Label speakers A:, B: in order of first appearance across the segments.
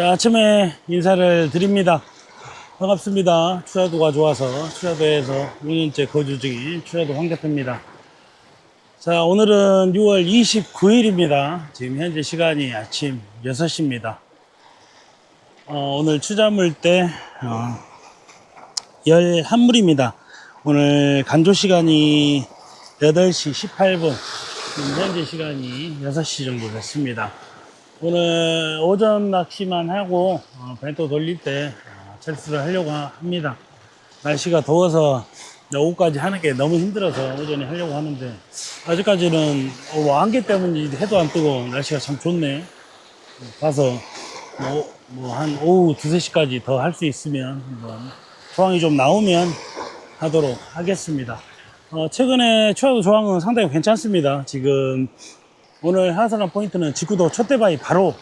A: 자, 아침에 인사를 드립니다. 반갑습니다. 추자도가 좋아서 추자도에서 5년째 거주 중인 추자도 황 대표입니다. 자, 오늘은 6월 29일입니다. 지금 현재 시간이 아침 6시입니다. 어, 오늘 추자물 때 어, 11물입니다. 오늘 간조 시간이 8시 18분, 지금 현재 시간이 6시 정도 됐습니다. 오늘 오전 낚시만 하고 어, 벤또 돌릴 때 어, 철수를 하려고 하- 합니다. 날씨가 더워서 오후까지 하는 게 너무 힘들어서 오전에 하려고 하는데 아직까지는 어, 안개 때문인지 해도 안 뜨고 날씨가 참 좋네. 가서 뭐한 오후 2, 3시까지 더 할 수 있으면 한번 조항이 좀 나오면 하도록 하겠습니다. 어, 최근에 추하도 조항은 상당히 괜찮습니다. 지금 오늘 하산한 포인트는 직구도 첫대바위 바로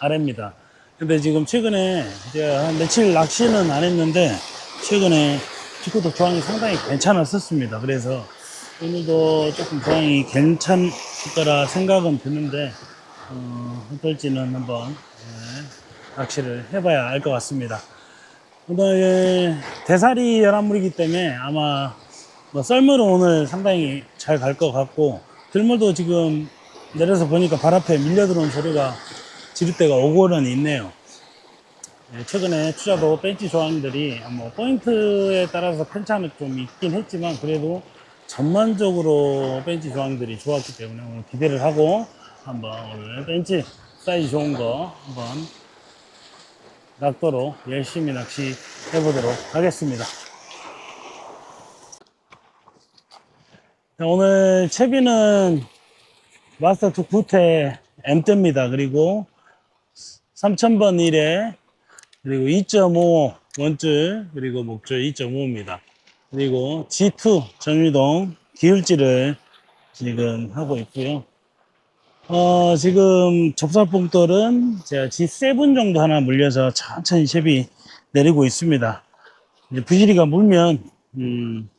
A: 아래입니다. 근데 지금 최근에 제가 한 며칠 낚시는 안 했는데 최근에 직구도 조항이 상당히 괜찮았었습니다. 그래서 오늘도 조금 조항이 괜찮을 거라 생각은 드는데 어, 어떨지는 한번 예, 낚시를 해봐야 알 것 같습니다. 오늘 대사리 11물이기 때문에 아마 뭐 썰물은 오늘 상당히 잘 갈 것 같고 들물도 지금 내려서 보니까 발 앞에 밀려 들어온 소리가 지렛대가 오고는 있네요. 예, 최근에 투자도 벤치 조항들이 뭐 포인트에 따라서 편차는 좀 있긴 했지만 그래도 전반적으로 벤치 조항들이 좋았기 때문에 오늘 기대를 하고 한번 오늘 벤치 사이즈 좋은 거 한번 낙도로 열심히 낚시 해보도록 하겠습니다. 자, 오늘 채비는 마스터 투 9태 M대입니다. 그리고 3000번 1에 그리고 2.5 원줄 그리고 목줄 2.5입니다. 그리고 G2 전유동 기울지를 지금 하고 있고요. 어, 지금 접살봉돌은 제가 G7 정도 하나 물려서 천천히 채비 내리고 있습니다. 이제 부시리가 물면, 음,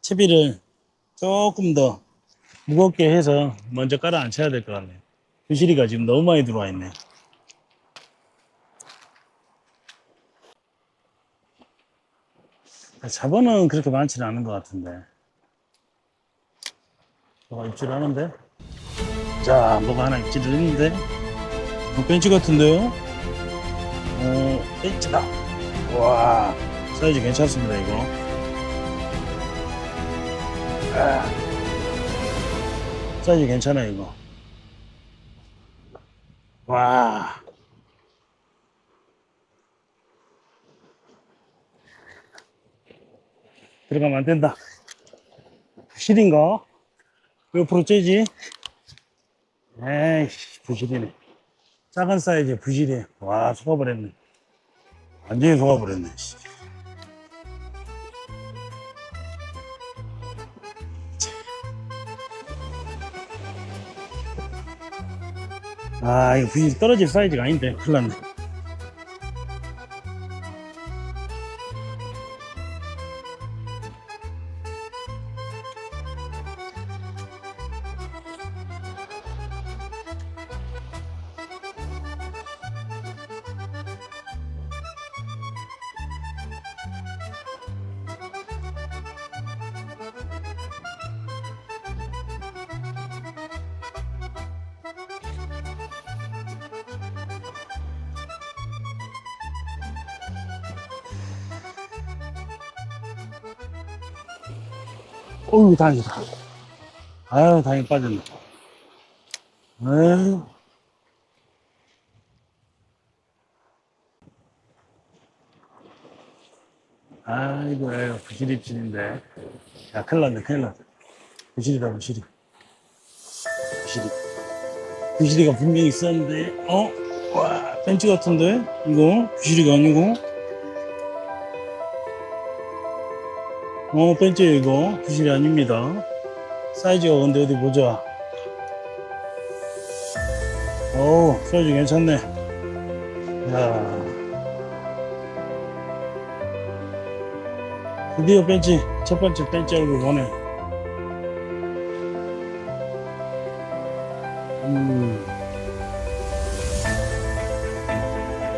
A: 채비를 조금 더 무겁게 해서 먼저 깔아 앉혀야 될 것 같네요. 부시리가 지금 너무 많이 들어와 있네요. 자본은 그렇게 많지는 않은 것 같은데. 뭐가 입질하는데? 자, 뭐가 하나 입질을 했는데? 어, 벤치 같은데요? 어, 벤치다. 와, 사이즈 괜찮습니다, 이거. 아, 사이즈 괜찮아, 이거. 와. 들어가면 안 된다. 부실인가? 왜 옆으로 째지? 에이씨, 부실이네. 작은 사이즈 부실이. 와, 속아버렸네. 완전히 속아버렸네, 아, 이거 부실 떨어질 사이즈가 아닌데. 큰일 났네. 어우, 다행이다. 아유, 다행히 빠졌네. 아유. 아이고, 아이고, 부실이 입질인데. 야, 큰일 났네, 큰일 났네. 부실이다, 부실이. 부실이. 부실이가 분명히 있었는데, 어? 와, 벤치 같은데? 이거? 부실이가 아니고? 어, 벤치 이거. 부실이 아닙니다. 사이즈가 근데 어디 보자. 어우, 사이즈 괜찮네. 야. 드디어 벤치, 첫 번째 벤치 얼굴 보네. 음.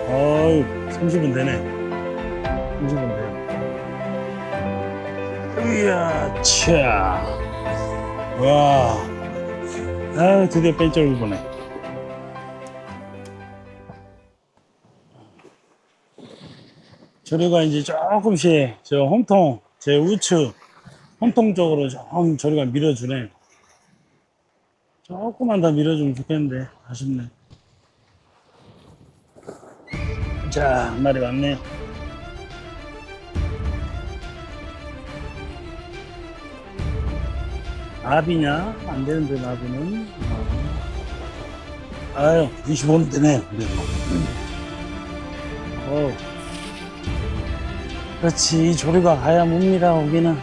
A: 어, 30분 되네. 이야, 차. 와. 아, 드디어 뺀절을 보네. 저리가 이제 조금씩 저 홈통, 제 우측, 홈통 쪽으로 좀 저리가 밀어주네. 조금만 더 밀어주면 좋겠는데, 아쉽네. 자, 한 마리 왔네요. 나비냐? 안 되는데, 나비는. 어. 아유, 25는 되네. 어우. 그렇지, 이 조류가 가야 뭡니다, 오기는.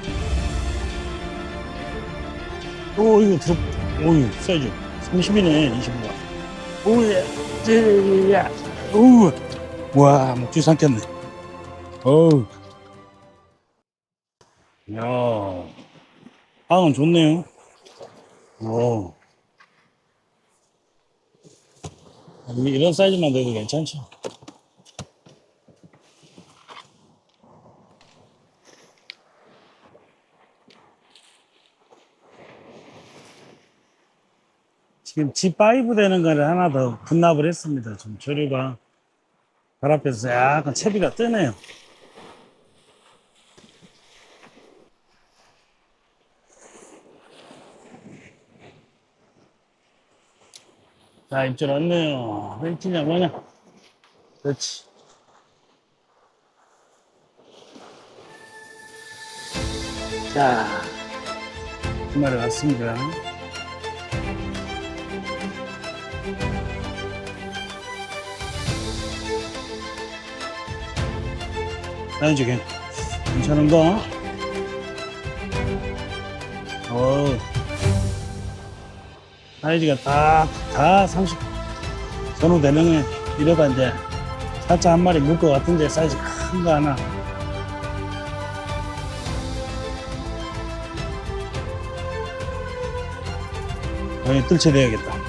A: 오, 이거 들어, 오유, 사이즈. 30이네, 25가. 오야, 쯔야, 오우. 와, 목줄 삼켰네. 어우. 야, 빵은 좋네요. 오. 이- 이런 사이즈만 돼도 괜찮죠. 지금 G5 되는 거를 하나 더 분납을 했습니다. 좀 조류가 발 앞에서 약간 채비가 뜨네요. 자, 입질 왔네요. 왼치냐, 뭐냐? 그렇지. 자, 두 마리 왔습니다. 사이즈 괜- 괜찮은가? 어우. 사이즈가 다, 다 30, 전후 되는 이러다 이제 살짝 한 마리 물 것 같은데 사이즈 큰 거 하나. 여기 뜰채 돼야겠다.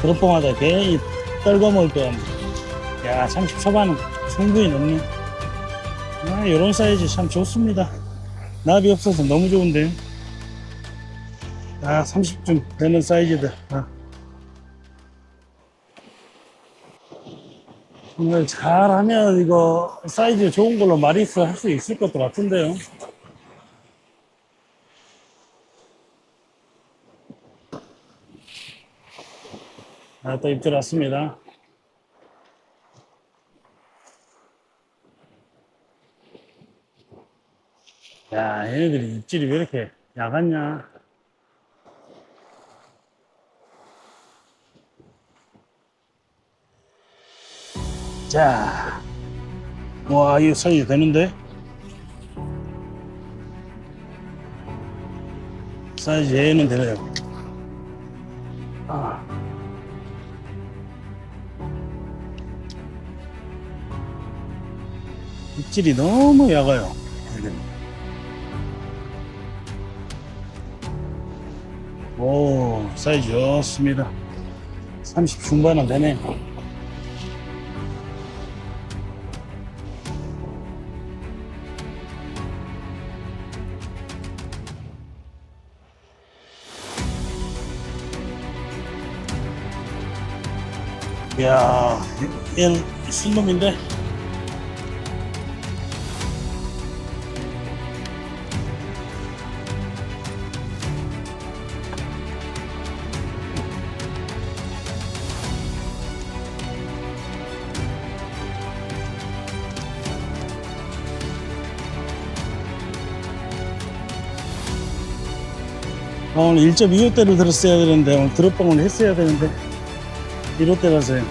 A: 드롭봉하다 괜히 떨궈먹을 거 같네. 야, 30 초반은 충분히 넘네. 아, 이런 사이즈 참 좋습니다. 나비 없어서 너무 좋은데. 아, 30쯤 되는 사이즈들. 아. 오늘 잘하면 이거 사이즈 좋은 걸로 마리스 할 수 있을 것도 같은데요. 아, 또 입질 왔습니다. 야, 얘네들이 입질이 왜 이렇게 야갔냐? 자, 와, 이거 사이즈 되는데? 사이즈 얘는 되네요. 입질이 너무 약아요. 오, 사이즈 좋습니다. 30 중반은 되네. 이야, 얘는 순놈인데? 오늘 1.25대를 들었어야 되는데, 오늘 드롭봉을 했어야 되는데, 1호대라서요.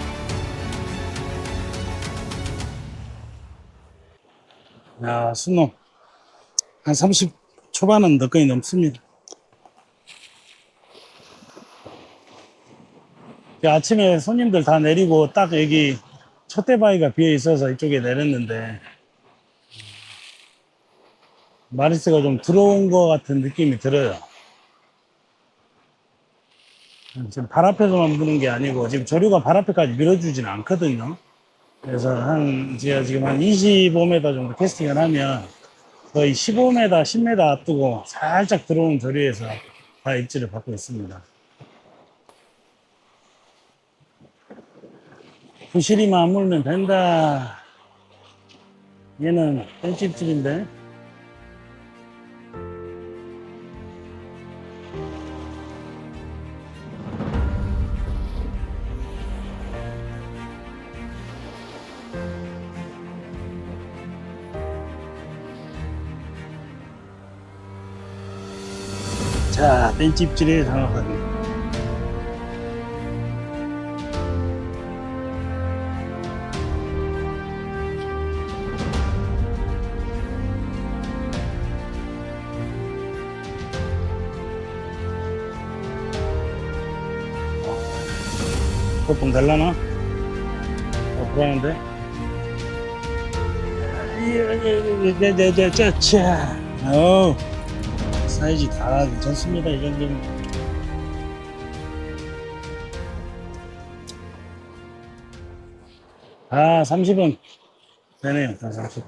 A: 야, 순놈. 한 30 초반은 너끈히 넘습니다. 그 아침에 손님들 다 내리고 딱 여기 첫대 바위가 비어 있어서 이쪽에 내렸는데 마리스가 좀 들어온 것 같은 느낌이 들어요. 지금 발 앞에서만 부는 게 아니고 지금 조류가 발 앞에까지 밀어주지는 않거든요. 그래서 한 제가 지금 한 25m 정도 캐스팅을 하면 거의 15m, 10m 앞두고 살짝 들어온 조류에서 다 입질을 받고 있습니다. 부실이만 물면 된다. 얘는 뺀집질인데. 뺀집질이 정확하게. 보통 될라나? 어, 불안한데? 네네네, 자, 어, 사이즈 다 괜찮습니다. 이 정도면. 아, 30은 되네요. 다 30.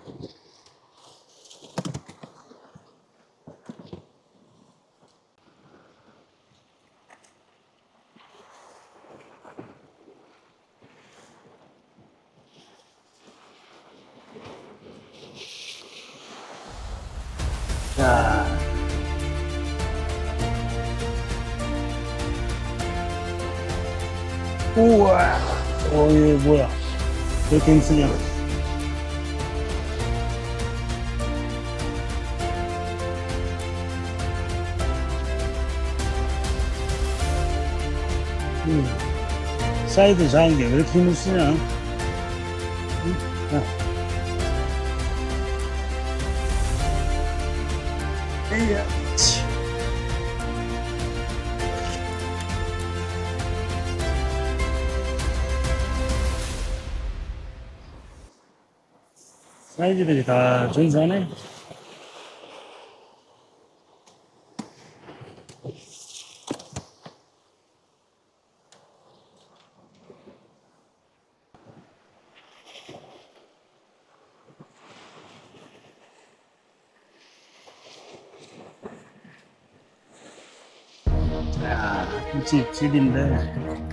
A: 우와. 어, 이게 뭐야. 왜 이렇게 힘쓰냐. 음. 사이드 작은 게 왜 이렇게 힘을 쓰냐. 사이즈들이 다 준수하네. 자, 집, 집인데.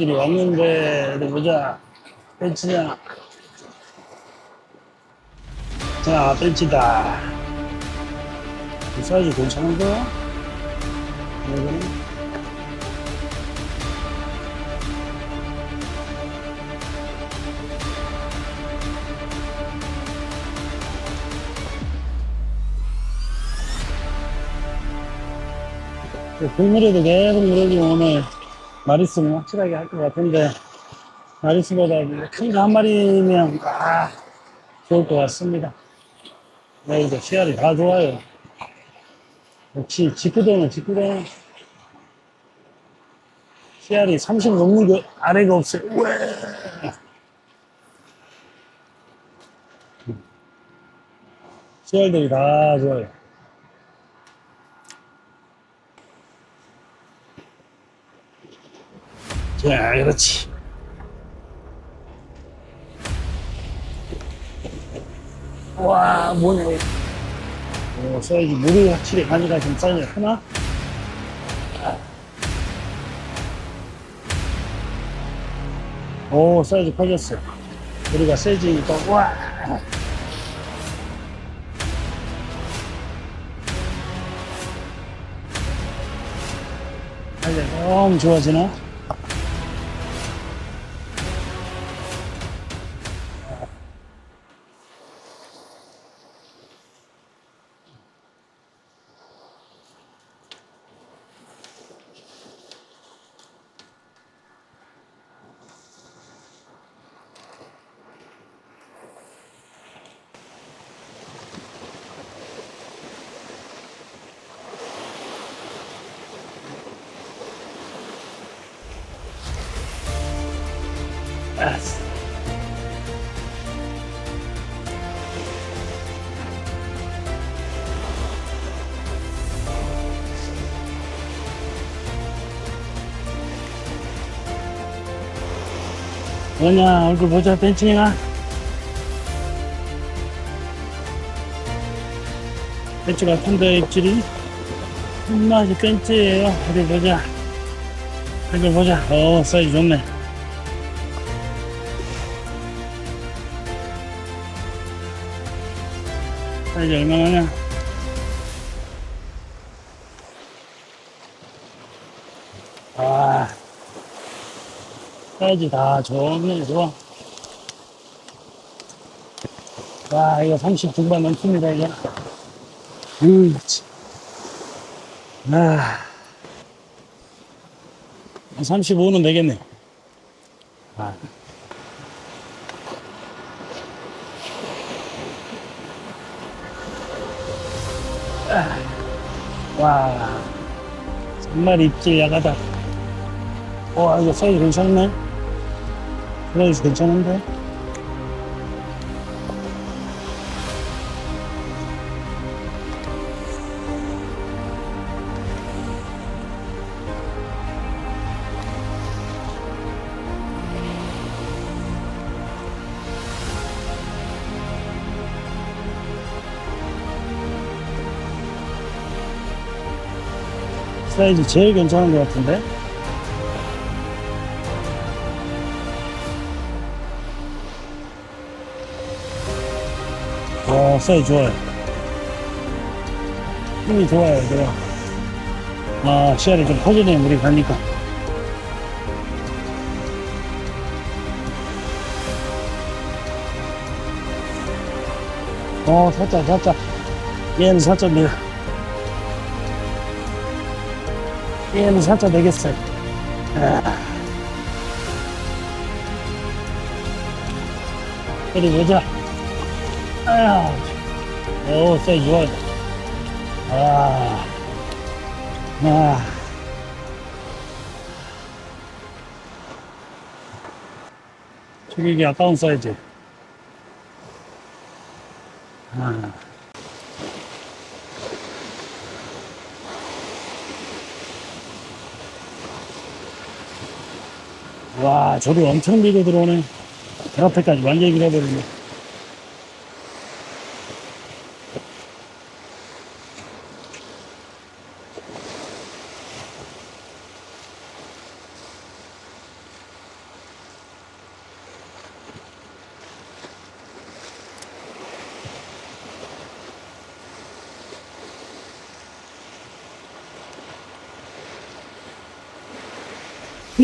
A: 아, 입질이 왔는데, 어디 보자. 벤치냐. 자, 벤치다. 이 사이즈 괜찮은데? 이거는? 국물에도 계속 물어주면 오늘 마리스는 확실하게 할 것 같은데 마리스보다 큰 거 한 마리면 아 좋을 것 같습니다. 네, 이제 씨알이 다 좋아요. 역시 직구도는 직구도는 씨알이 30 넘는 게 아래가 없어요. 우에. 씨알들이 다 좋아요. 자, 그렇지. 와, 뭐냐. 어, 사이즈 물이 확실히 가져가신 사이즈 하나? 오, 사이즈 커졌어요. 우리가 세지니까, 와! 사이즈 너무 좋아지나? 뭐냐, 얼굴 보자, 벤치가. 벤치 같은데, 입질이. 엄마지 벤치예요 어디 보자. 얼굴 보자. 어, 사이즈 좋네. 사이즈 얼마나 냐? 사이즈 다 좋아. 와, 이거 30 중반 넘습니다, 이게. 음, 치. 아, 35는 되겠네. 아. 와, 정말 입질 야가다. 와, 이거 사이즈 괜찮네. 사이즈 괜찮은데? 사이즈 제일 괜찮은 것 같은데? 와, 사이즈 좋아요. 힘이 좋아요, 이거. 아, 시야를 좀 퍼지네, 물이 가니까. 어, 살짝, 살짝. 얘는 살짝 내려. 얘는 살짝 내겠어요. 아. 어디 보자. 아, 오, 사이즈 좋아요. 아, 아. 저기 이게 아까운 사이즈. 아. 와, 저를 엄청 밀고 들어오네. 배 앞에까지 완전히 밀어버리네.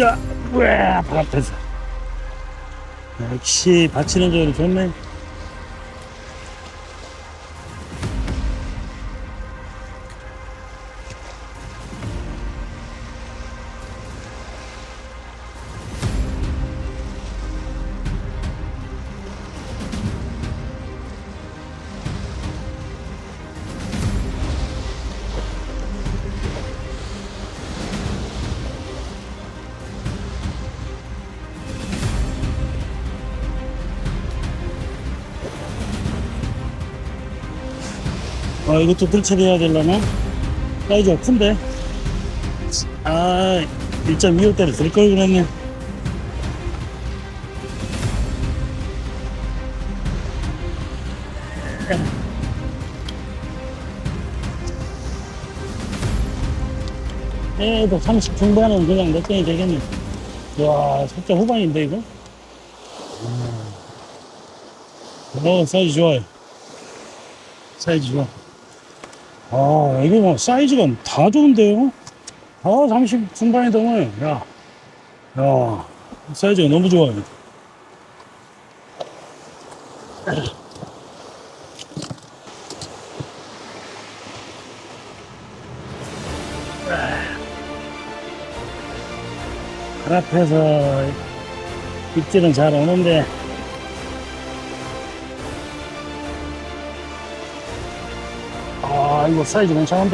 A: 야, 왜, 발 앞에서. 역시, 받치는 조율이 좋네. 아, 이것도 들처리해야 되려나? 사이즈가 큰데? 아, 1.25대를 들 걸 그랬네. 애도 30 중반은 그냥 몇 개이 되겠네. 와, 살짝 후반인데, 이거? 음. 어, 사이즈 좋아요. 사이즈 좋아. 아, 이거 뭐 사이즈가 다 좋은데요? 아, 30 중반이 넘어요. 야, 야, 사이즈가 너무 좋아요. 발 앞에서 입질은 잘 오는데, 아, 이거 사이즈 괜찮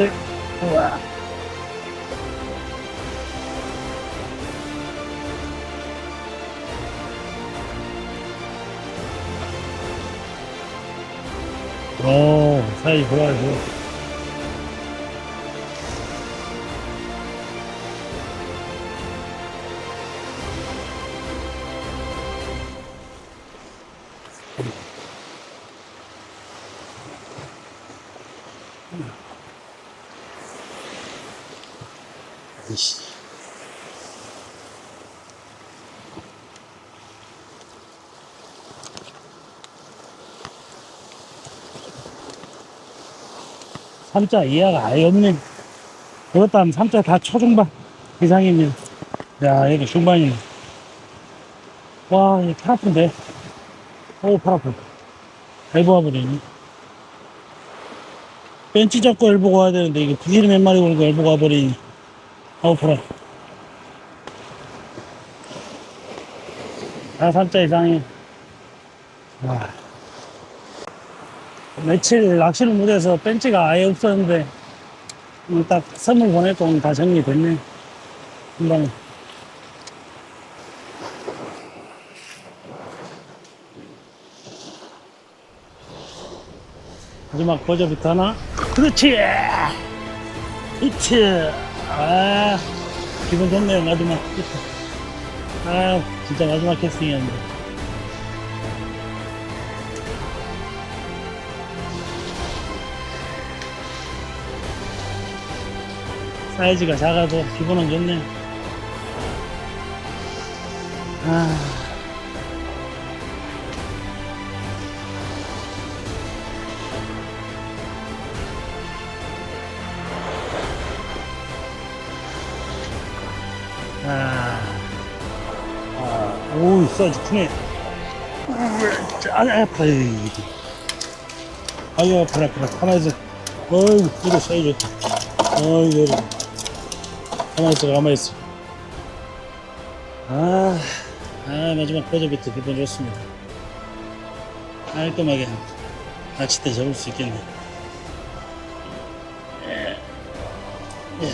A: 이씨. 삼자 이하가 아예. 그것도 하면 삼자 다 초중반 이상이면. 야, 얘도 중반이네. 와, 이팔 아픈데. 오, 팔 아파. 엘보 와버리네. 벤치 잡고 엘보가 와야 되는데, 이게 부지리 몇 마리 걸고 엘보가 와버리니. 아우, 팔아. 다 삼자 이상해. 와. 며칠 낚시를 못해서 벤치가 아예 없었는데, 오늘 딱 선물 보냈고 오늘 다 정리됐네. 금방. 마지막 버저비트 하나. 그렇지! 이트! 아, 기분 좋네요, 마지막. 아, 진짜 마지막 캐스팅이었는데. 사이즈가 작아도 기분은 좋네요. 아. 아, 아, 오, 사이즈 크네. 아, 아파, 아유, 아파라, 아파라. 가만히 있어. 어이구, 이거 좋다. 어이구, 이거. 가만히 있어, 가만히 있어. 아, 아, 마지막 버저비트 기분 좋습니다. 깔끔하게 낚싯대 잡을 수 있겠네. 예. 예.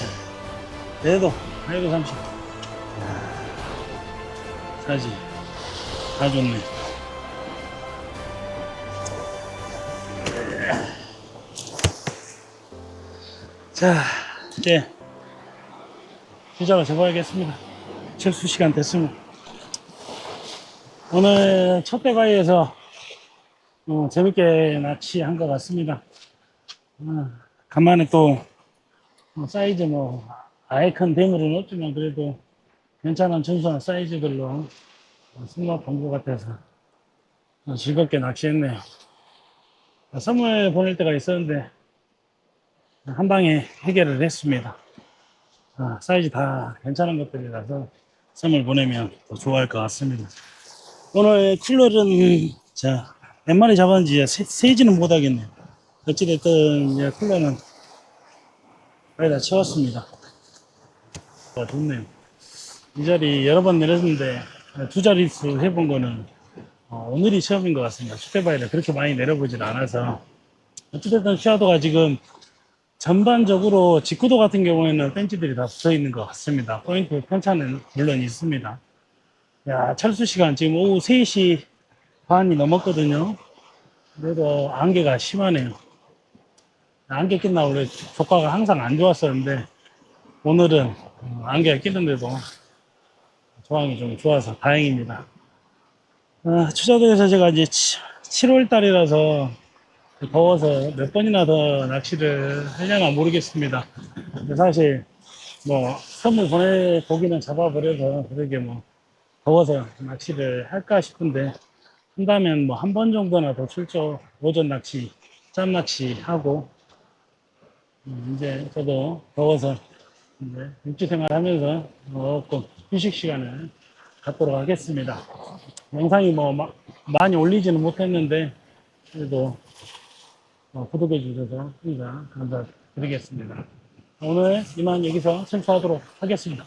A: 그래도, 아이고, 30. 사지. 다 좋네. 자, 이제 시작을 해봐야겠습니다. 철수 시간 됐습니다. 오늘 첫 대과에서 어, 재밌게 낚시한 것 같습니다. 어, 간만에 또 어, 사이즈 뭐 아예 큰 대물은 없지만 그래도 괜찮은 준수한 사이즈들로 승마 본것 같아서 어, 즐겁게 낚시했네요. 선물 보낼 때가 있었는데 한 방에 해결을 했습니다. 아, 사이즈 다 괜찮은 것들이라서 선물 보내면 더 좋아할 것 같습니다. 오늘 쿨러는 자, 몇 마리 잡았는지 세, 세지는 못하겠네요. 어찌됐든 쿨러는 거의 다 채웠습니다. 와, 좋네요. 이 자리 여러 번 내렸는데 두 자릿수 해본 거는 어, 오늘이 처음인 것 같습니다. 슈테바이를 그렇게 많이 내려보질 않아서 어찌됐든 샤도가 지금 전반적으로 직구도 같은 경우에는 벤치들이 다 붙어 있는 것 같습니다. 포인트 편차는 물론 있습니다. 야, 철수 시간 지금 오후 3시 반이 넘었거든요. 그래도 안개가 심하네요. 안개 낀나 원래 조과가 항상 안 좋았었는데 오늘은 어, 안개가 끼는데도 조항이 좀 좋아서 다행입니다. 아, 추자도에서 제가 이제 7월 달이라서 더워서 몇 번이나 더 낚시를 하려나 모르겠습니다. 사실 뭐 선물 보내보기는 잡아버려서 그러게 뭐 더워서 낚시를 할까 싶은데 한다면 뭐 한 번 정도나 더 출조 오전 낚시, 짬 낚시 하고 음, 이제 저도 더워서 이제 육지 생활하면서 조금 휴식 시간을 갖도록 하겠습니다. 영상이 뭐 마- 많이 올리지는 못했는데 그래도 어, 구독해 주셔서 항상 감사드리겠습니다. 오늘 이만 여기서 청소하도록 하겠습니다.